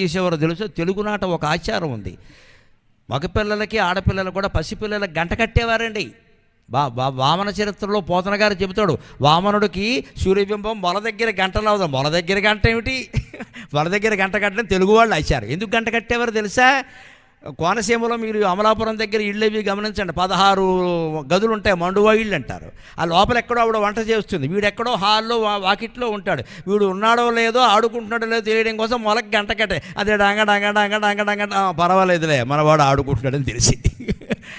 చేసేవారు తెలుసు? తెలుగునాట ఒక ఆచారం ఉంది. మగపిల్లలకి ఆడపిల్లలు కూడా పసిపిల్లలకి గంట కట్టేవారండి. బా బా వామన చరిత్రలో పోతన గారు చెబుతాడు వామనుడికి సూర్యబింబం మొల దగ్గర గంటలు అవుతాం మొల దగ్గర గంట ఏమిటి? మొల దగ్గర గంట కట్టడం తెలుగు వాళ్ళు ఆచారం. ఎందుకు గంట కట్టేవారు తెలుసా? కోనసీమలో మీరు అమలాపురం దగ్గర ఇళ్ళు ఇవి గమనించండి. పదహారు గదులు ఉంటాయి మండువా ఇళ్ళు అంటారు. ఆ లోపల ఎక్కడో ఆవిడ వంట చేస్తుంది. వీడెక్కడో హాల్లో వా- వాకిట్లో ఉంటాడు. వీడు ఉన్నాడో లేదో ఆడుకుంటున్నాడో లేదో తెలియడం కోసం మొలకి గంట అదే డాంగ డాంగ డాంగ డాంగ డాంగ పర్వాలేదులే మనవాడు ఆడుకుంటున్నాడని తెలిసి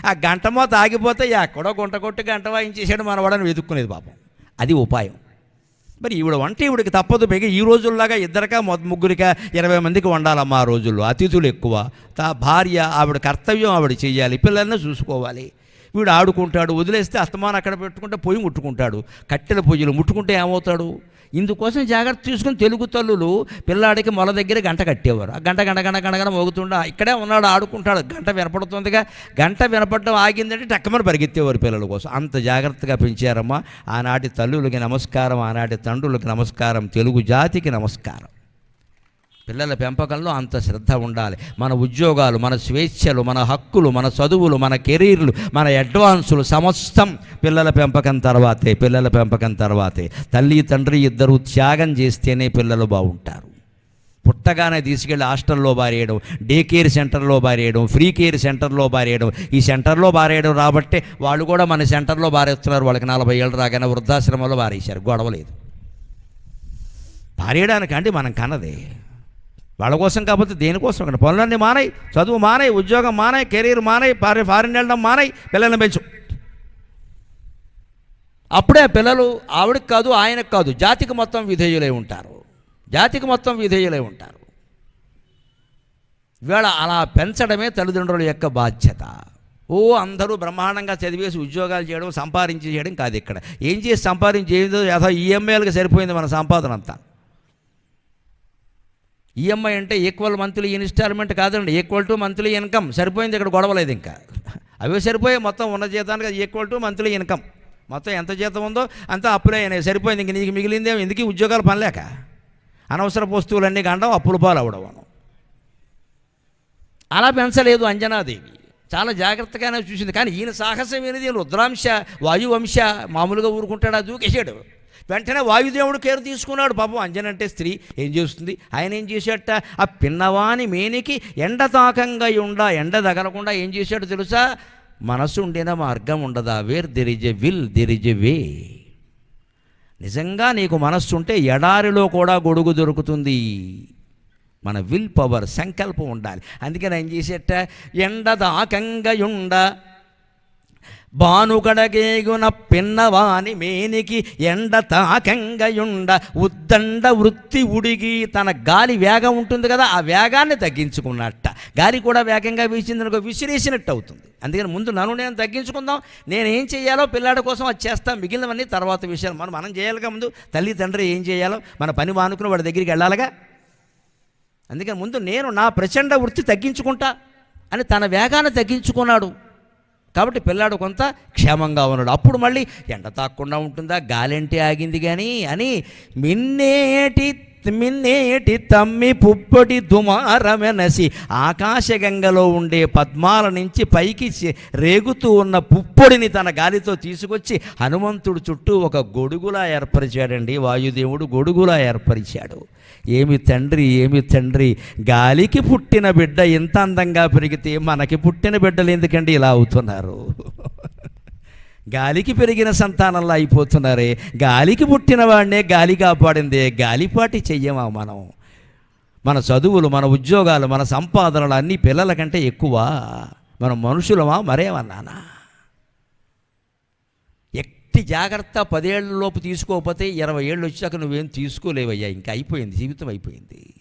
ఆ గంట మోత ఆగిపోతే ఎక్కడో గుంట కొట్టి గంట వాయించేసాడు మనవాడని వెతుక్కునేది పాపం. అది ఉపాయం. మరి ఈవిడ వంట ఈవిడికి తప్పదు పైగా ఈ రోజుల్లాగా ఇద్దరికా మొద ముగ్గురికా ఇరవై మందికి వండాలమ్మా ఆ రోజుల్లో. అతిథులు ఎక్కువ. తా భార్య ఆవిడ కర్తవ్యం ఆవిడ చేయాలి పిల్లల్ని చూసుకోవాలి. వీడు ఆడుకుంటాడు వదిలేస్తే అస్తమానం అక్కడ పెట్టుకుంటే పొయ్యి ముట్టుకుంటాడు. కట్టెల పొయ్యిలు ముట్టుకుంటే ఏమవుతాడు? ఇందుకోసం జాగ్రత్త తీసుకుని తెలుగు తల్లులు పిల్లాడికి మొల దగ్గర గంట కట్టేవారు. ఆ గంట గంట గంట గంటగా మోగుతుండ. ఇక్కడే ఉన్నాడు ఆడుకుంటాడు. గంట వినపడుతుందిగా. గంట వినపడడం ఆగిందంటే టక్కమని పరిగెత్తేవారు పిల్లల కోసం. అంత జాగ్రత్తగా పెంచారమ్మా. ఆనాటి తల్లులకి నమస్కారం ఆనాటి తండ్రులకి నమస్కారం తెలుగు జాతికి నమస్కారం. పిల్లల పెంపకంలో అంత శ్రద్ధ ఉండాలి. మన ఉద్యోగాలు మన స్వేచ్ఛలు మన హక్కులు మన చదువులు మన కెరీర్లు మన అడ్వాన్సులు సమస్తం పిల్లల పెంపకం తర్వాతే పిల్లల పెంపకం తర్వాతే. తల్లి తండ్రి ఇద్దరు త్యాగం చేస్తేనే పిల్లలు బాగుంటారు. పుట్టగానే తీసుకెళ్ళి హాస్టల్లో బారేయడం డే కేర్ సెంటర్లో బారేయడం ఫ్రీ కేర్ సెంటర్లో బారేయడం ఈ సెంటర్లో బారేయడం రాబట్టే వాళ్ళు కూడా మన సెంటర్లో బారేస్తున్నారు వాళ్ళకి నలభై ఏళ్ళు రాగానే వృద్ధాశ్రమంలో బారేశారు గొడవ లేదు. పారేయడానికి మనం కన్నదే. వాళ్ళ కోసం కాకపోతే దేనికోసం ఇక్కడ పనులన్నీ మానాయి చదువు మానాయి ఉద్యోగం మానాయి కెరీర్ మానాయి పారి ఫారిన్ వెళ్ళడం మానాయి పిల్లల్ని పెంచు. అప్పుడే పిల్లలు ఆవిడకి కాదు ఆయనకు కాదు జాతికి మొత్తం విధేయులై ఉంటారు. జాతికి మొత్తం విధేయులై ఉంటారు. ఇవాళ అలా పెంచడమే తల్లిదండ్రుల యొక్క బాధ్యత. ఓ అందరూ బ్రహ్మాండంగా చదివేసి ఉద్యోగాలు చేయడం సంపాదించి చేయడం కాదు ఇక్కడ. ఏం చేసి సంపాదించి ఏదో యథా ఈఎంఐలకు సరిపోయింది మన సంపాదన అంతా. ఈఎంఐ అంటే ఈక్వల్ మంత్లీ ఇన్స్టాల్మెంట్ కాదండి. ఈక్వల్ టు మంత్లీ ఇన్కమ్ సరిపోయింది ఇక్కడ గొడవలేదు ఇంకా. అవే సరిపోయాయి మొత్తం ఉన్న జీతానికి ఈక్వల్ టు మంత్లీ ఇన్కమ్ మొత్తం ఎంత జీతం ఉందో అంత అప్పులే అయినాయి. సరిపోయింది ఇంక నీకు మిగిలిందే ఎందుకు ఉద్యోగాలు పనిలేక అనవసర వస్తువులన్నీ కండం అప్పుల పాలు అవడం అలా పెంచలేదు అంజనాదేవి. చాలా జాగ్రత్తగానే చూసింది. కానీ ఈయన సాహసం ఏనిది రుద్రాంశ వాయువంశ మామూలుగా ఊరుకుంటాడా? దూకేశాడు. వెంటనే వాయుదేవుడు కేర్ తీసుకున్నాడు. పాపం అంజన అంటే స్త్రీ ఏం చేస్తుంది? ఆయన ఏం చేశాడట? ఆ పిన్నవాని మేనికి ఎండ తాకంగా ఉండ ఎండ తగలకుండా ఏం చేశాడు తెలుసా? మనసు ఉండిన మార్గం ఉండదా? Where there is a will there is a way. నిజంగా నీకు మనస్సు ఉంటే ఎడారిలో కూడా గొడుగు దొరుకుతుంది. మన విల్ పవర్ సంకల్పం ఉండాలి. అందుకని ఏం చేసేట ఎండ దాకంగా ఉండ బానుగడగేగున పిన్నవాని మేనికి ఎండ తాకంగయుండ ఉద్దండ వృత్తి ఉడిగి తన గాలి వేగం ఉంటుంది కదా ఆ వేగాన్ని తగ్గించుకున్నట్ట గాలి కూడా వేగంగా వీసిందనుకో విసిరేసినట్టు అవుతుంది అందుకని ముందు నన్ను నేను తగ్గించుకుందాం నేనేం చేయాలో పిల్లాడి కోసం అది చేస్తాం మిగిలినవన్నీ తర్వాత విషయాలు. మనం మనం చేయాలిగా ముందు తల్లి తండ్రి ఏం చేయాలో మన పని మానుకుని వాడి దగ్గరికి వెళ్ళాలిగా? అందుకని ముందు నేను నా ప్రచండ వృత్తి తగ్గించుకుంటా అని తన వేగాన్ని తగ్గించుకున్నాడు. కాబట్టి పిల్లాడు కొంత క్షేమంగా ఉన్నాడు. అప్పుడు మళ్ళీ ఎండ తాకుండా ఉంటుందా? గాలింటి ఆగింది కానీ అని మిన్నేటి మిన్నేటి తమ్మి పుప్పటి దుమారమెనసి ఆకాశగంగలో ఉండే పద్మాల నుంచి పైకి రేగుతూ ఉన్న పుప్పొడిని తన గాలితో తీసుకొచ్చి హనుమంతుడు చుట్టూ ఒక గొడుగులా ఏర్పరిచాడండి వాయుదేవుడు గొడుగులా ఏర్పరిచాడు ఏమి తండ్రి ఏమి తండ్రి గాలికి పుట్టిన బిడ్డ ఇంత అందంగా పెరిగితే మనకి పుట్టిన బిడ్డలు ఎందుకండి ఇలా అవుతున్నారు గాలికి పెరిగిన సంతానంలా అయిపోతున్నారే. గాలికి పుట్టిన వాడినే గాలి కాపాడిందే. గాలిపాటి చెయ్యమా మనం? మన చదువులు మన ఉద్యోగాలు మన సంపాదనలు అన్నీ పిల్లల కంటే ఎక్కువ? మనం మనుషులమా? మరేమన్నానా ఎట్టి జాగ్రత్త పదేళ్ళలోపు తీసుకోకపోతే ఇరవై ఏళ్ళు వచ్చాక నువ్వేం తీసుకోలేవయ్యా. ఇంకా అయిపోయింది. జీవితం అయిపోయింది.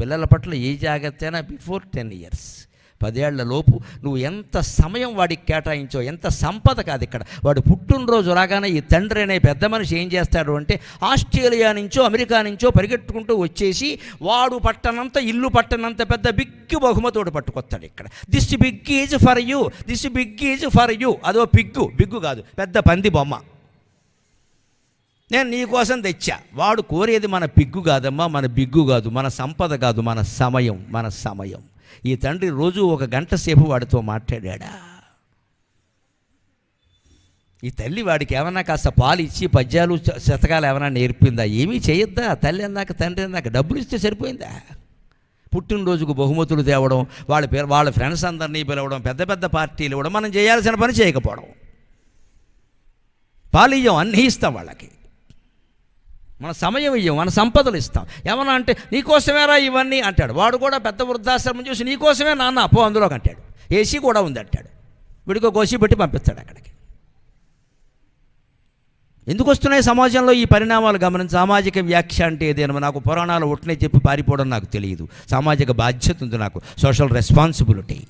పిల్లల పట్ల ఏ జాగ్రత్త అయినా బిఫోర్ టెన్ ఇయర్స్. పదేళ్ళలోపు నువ్వు ఎంత సమయం వాడికి కేటాయించో ఎంత సంపద కాదు ఇక్కడ. వాడు పుట్టినరోజు రాగానే ఈ తండ్రి అనే పెద్ద మనిషి ఏం చేస్తాడు అంటే ఆస్ట్రేలియా నుంచో అమెరికా నుంచో పరిగెట్టుకుంటూ వచ్చేసి వాడు పట్టనంత ఇల్లు పట్టనంత పెద్ద బిగ్గి బహుమతోడు పట్టుకొస్తాడు ఇక్కడ. This big is for you this big is for you అదో పిగ్గు బిగ్గు కాదు పెద్ద పంది బొమ్మ. నేను నీ కోసం తెచ్చా. వాడు కోరేది మన పిగ్గు కాదమ్మా మన బిగ్గు కాదు మన సంపద కాదు మన సమయం మన సమయం. ఈ తండ్రి రోజు ఒక గంట సేపు వాడితో మాట్లాడా ఈ తల్లి వాడికి ఏమన్నా కాస్త పాలు ఇచ్చి పద్యాలు శతకాలు ఏమైనా నేర్పిందా? ఏమీ చేయొద్దా? తల్లి అన్నాక తండ్రి అన్నాక డబ్బులు ఇస్తే సరిపోయిందా? పుట్టినరోజుకు బహుమతులు తేవడం వాళ్ళ పేరు వాళ్ళ ఫ్రెండ్స్ అందరినీ పిలవడం పెద్ద పెద్ద పార్టీలు ఇవ్వడం మనం చేయాల్సిన పని చేయకపోవడం. పాలు ఇయ్యం అన్నీ ఇస్తాం వాళ్ళకి. మన సమయం ఇయ్యం మన సంపదలు ఇస్తాం. ఏమన్నా అంటే నీకోసమేరా ఇవన్నీ? అంటాడు. వాడు కూడా పెద్ద వృద్ధాశ్రమం చూసి నీకోసమే నాన్న పో అందులోకి అంటాడు. ఏసీ కూడా ఉంది అంటాడు. విడికో కోసి పెట్టి పంపిస్తాడు అక్కడికి. ఎందుకు వస్తున్నాయి సమాజంలో ఈ పరిణామాలు? గమనించి సామాజిక వ్యాఖ్య అంటే ఏదైనా నాకు పురాణాలు ఒట్టినే చెప్పి పారిపోవడం నాకు తెలియదు. సామాజిక బాధ్యత ఉంది నాకు. Social responsibility.